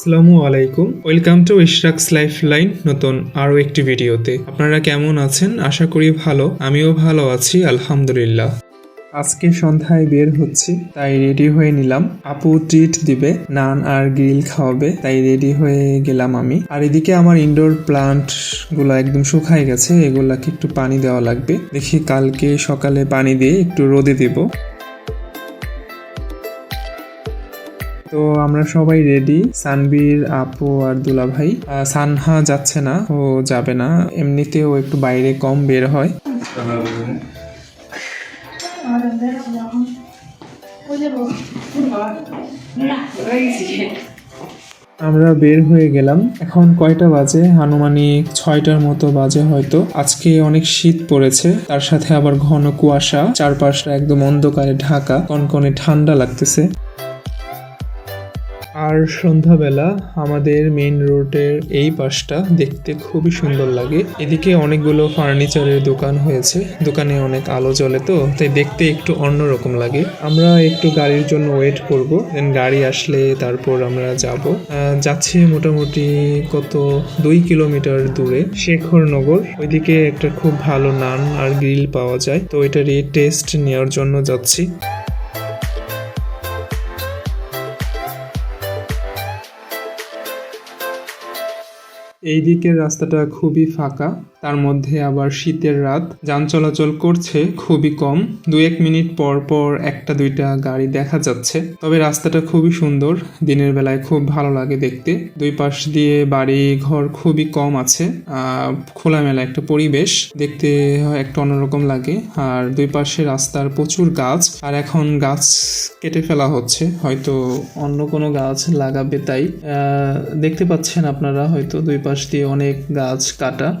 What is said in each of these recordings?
আসসালামু আলাইকুম। Welcome to Ishraq's life line নতুন আরও একটি ভিডিওতে। আপনারা কেমন আছেন? আশা করি ভালো। আমিও ভালো আছি, আলহামদুলিল্লাহ। আজকে সন্ধ্যায় বের হচ্ছি, তাই রেডি হয়ে নিলাম। আপু ট্রিট দিবে, নান আর গ্রিল খাওয়াবে, তাই রেডি হয়ে গেলাম আমি। আর এদিকে আমার ইনডোর প্লান্টগুলো একদম শুকায় গেছে, এগুলাকে একটু পানি দেওয়া লাগবে। দেখি কালকে সকালে পানি দিয়ে একটু রোদে দেবো। তো আমরা সবাই রেডি সানবীর আপু আর দুলা ভাই সানহা যাচ্ছে না, ও যাবে না। এমনিতেও একটু বাইরে কম বের হয়। আমরা বের হয়ে গেলাম। এখন কয়টা বাজে? আনুমানিক ছয়টার মতো বাজে হয়তো। আজকে অনেক শীত পড়েছে। তার সাথে আবার ঘন কুয়াশা। চারপাশটা একদম অন্ধকারে ঢাকা। কনকনে ঠান্ডা লাগতেছে। আর সন্ধ্যাবেলা আমাদের মেইন রোডের এই পাশটা দেখতে খুবই সুন্দর লাগে। এদিকে অনেকগুলো ফার্নিচারের দোকান হয়েছে। দোকানে অনেক আলো জ্বলে তো, তাই দেখতে একটু অন্যরকম লাগে। আমরা একটু গাড়ির জন্য ওয়েট করব দেন গাড়ি আসলে তারপর আমরা যাব। যাচ্ছি মোটামুটি কত দুই কিলোমিটার দূরে শেখরনগর। ওইদিকে একটা খুব ভালো নান আর গ্রিল পাওয়া যায়। তো এটারই টেস্ট নেওয়ার জন্য যাচ্ছি। এই দিকের রাস্তাটা খুবই ফাঁকা। তার মধ্যে আবার শীতের রাত। যান চলাচল করছে খুবই কম। দু এক মিনিট পর পর একটা দুইটা গাড়ি দেখা যাচ্ছে। তবে রাস্তাটা খুবই সুন্দর। দিনের বেলায় খুব ভালো লাগে দেখতে। দুই পাশ দিয়ে বাড়ি ঘর খুবই কম আছে। খোলামেলা একটা পরিবেশ। দেখতে একটা অন্যরকম লাগে। আর দুই পাশে রাস্তার প্রচুর গাছ। আর এখন গাছ কেটে ফেলা হচ্ছে। হয়তো অন্য কোনো গাছ লাগাবে তাই। দেখতে পাচ্ছেন আপনারা হয়তো দুই পাশ দিয়ে অনেক গাছ কাটা।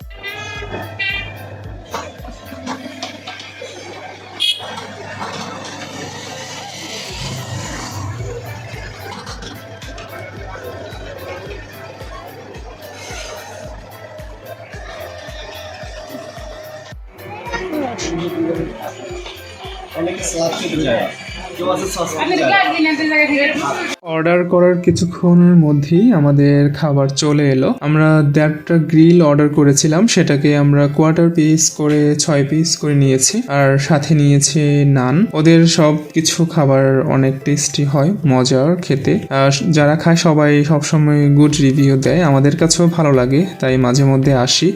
অর্ডার করার কিছুক্ষণের মধ্যেই আমাদের খাবার চলে এলো। আমরা দেড়টা গ্রিল অর্ডার করেছিলাম। সেটাকে আমরা কোয়ার্টার পিস করে, ছয় পিস করে নিয়েছি। আর সাথে নিয়েছে নান। ওদের সব কিছু খাবার অনেক টেস্টি হয়, মজার খেতে। আর যারা খায় সবাই সবসময় গুড রিভিউ দেয়। আমাদের কাছেও ভালো লাগে, তাই মাঝে মধ্যে আসি।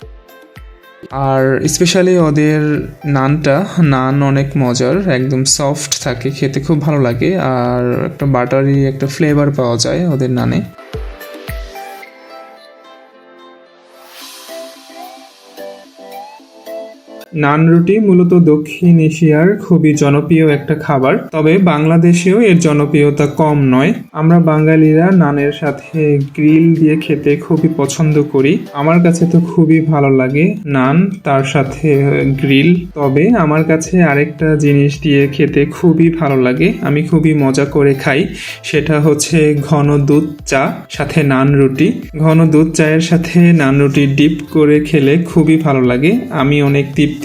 আর স্পেশালি ওদের নানটা, নান অনেক মজার, একদম সফট থাকে, খেতে খুব ভালো লাগে, আর একটা বাটারি একটা ফ্লেভার পাওয়া যায় ওদের নানে। নান রুটি মূলত দক্ষিণ এশিয়ার খুবই জনপ্রিয় একটা খাবার, তবে বাংলাদেশেও এর জনপ্রিয়তা কম নয়। আমরা বাঙালিরা নানের সাথে গ্রিল দিয়ে খেতে খুবই পছন্দ করি। আমার কাছে তো খুবই ভালো লাগে নান, তার সাথে গ্রিল। তবে আমার কাছে আরেকটা জিনিস দিয়ে খেতে খুবই ভালো লাগে, আমি খুবই মজা করে খাই, সেটা হচ্ছে ঘন দুধ চা, সাথে নান রুটি। ঘন দুধ চায়ের সাথে নান রুটি ডিপ করে খেলে খুবই ভালো লাগে, আমি অনেক তৃপ্তি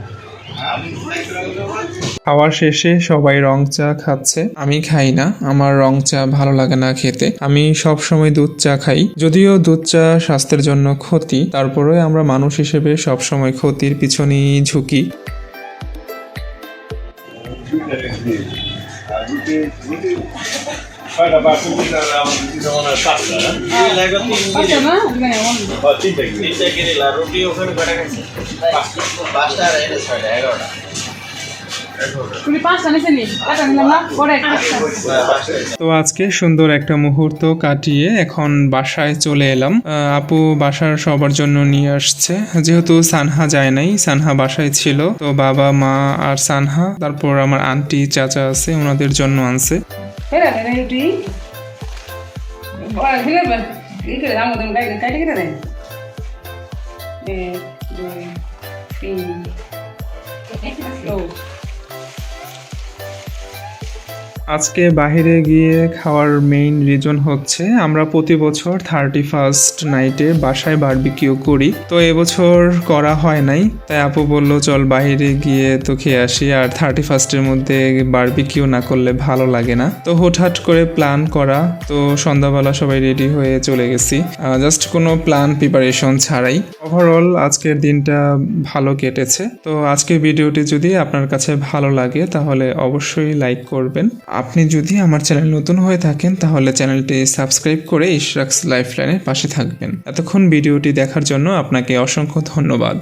খাওয়া শেষে সবাই রং চা খাচ্ছে। আমি খাই না, আমার রং চা ভালো লাগে না খেতে। আমি সব সময় দুধ চা খাই। যদিও দুধ চা স্বাস্থ্যের জন্য ক্ষতি তারপরে আমরা মানুষ হিসেবে সব সময় ক্ষতির পিছনেই ঝুঁকি। ছয়টা বা তিনটা রুটি ওখানে কটা খাইছে পাঁচটা আর এটা ছয়টা এগারোটা তো আজকে সুন্দর একটা মুহূর্ত কাটিয়ে এখন বাসায় চলে এলাম। আহ, আপু বাসার সবার জন্য নিয়ে আসছে। যেহেতু সানহা যায় নাই সানহা বাসায় ছিল তো বাবা মা আর সানহা তারপর আমার আন্টি চাচা আছে ওনাদের জন্য আনছে। হেরা হেরা রুটি বড় হেরা বে এই করে দাম দাম কাই কাই কেটে আজকে বাইরে গিয়ে খাওয়ার মেইন রিজন হচ্ছে, আমরা প্রতি বছর থার্টি ফার্স্ট নাইটে বাসায় বারবিকিউ করি। তো এবছর করা হয় নাই, তাই আপু বলল, চল বাইরে গিয়ে তো খেয়ে আসি। আর থার্টি ফার্স্টের মধ্যে বারবিকিউ না করলে ভালো লাগে না। তো হুটহাট করে প্ল্যান করা, তো সন্ধ্যাবেলা সবাই রেডি হয়ে চলে গেছি। জাস্ট কোনো প্ল্যান প্রিপারেশন ছাড়াই। ওভারঅল আজকের দিনটা ভালো কেটেছে। তো আজকের ভিডিওটি যদি আপনার কাছে ভালো লাগে, তাহলে অবশ্যই লাইক করবেন। আপনি যদি আমার চ্যানেল নতুন হয়ে থাকেন, তাহলে চ্যানেলটি সাবস্ক্রাইব করে ইশরাক্স লাইফলাইনের পাশে থাকবেন। এতক্ষণ ভিডিওটি দেখার জন্য আপনাকে অসংখ্য ধন্যবাদ।